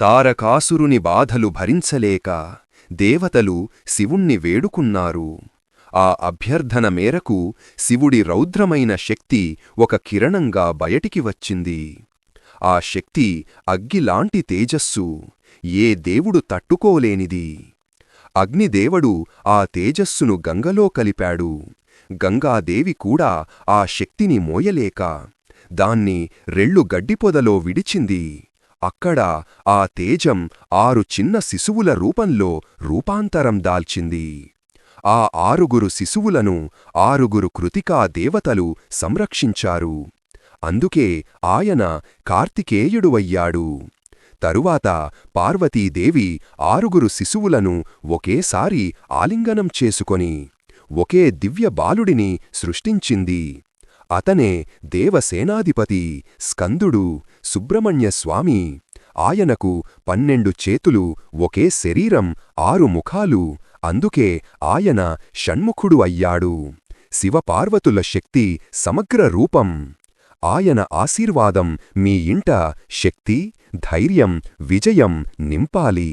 తారకాసురుని బాధలు భరించలేక దేవతలు శివుణ్ణి వేడుకున్నారు. ఆ అభ్యర్థన మేరకు శివుడి రౌద్రమైన శక్తి ఒక కిరణంగా బయటికి వచ్చింది. ఆ శక్తి అగ్గిలాంటి తేజస్సు ఏ దేవుడు తట్టుకోలేనిది. అగ్నిదేవుడు ఆ తేజస్సును గంగలో కలిపాడు. గంగాదేవి కూడా ఆ శక్తిని మోయలేక దాన్ని రెళ్ళు గడ్డిపొదలో విడిచింది. అక్కడ ఆ తేజం ఆరు చిన్న శిశువుల రూపంలో రూపాంతరం దాల్చింది. ఆ ఆరుగురు శిశువులను ఆరుగురు కృతికా దేవతలు సంరక్షించారు. అందుకే ఆయన కార్తికేయుడువయ్యాడు. తరువాత పార్వతీదేవి ఆరుగురు శిశువులను ఒకేసారి ఆలింగనం చేసుకొని ఒకే దివ్య బాలుడిని సృష్టించింది. అతనే దేవసేనాధిపతి స్కందుడు సుబ్రహ్మణ్యస్వామి ఆయనకు పన్నెండు చేతులు ఒకే శరీరం ఆరు ముఖాలు. అందుకే ఆయన షణ్ముఖుడు అయ్యాడు. శివపార్వతుల శక్తి సమగ్ర రూపం. ఆయన ఆశీర్వాదం మీ ఇంట శక్తి ధైర్యం విజయం నింపాలి.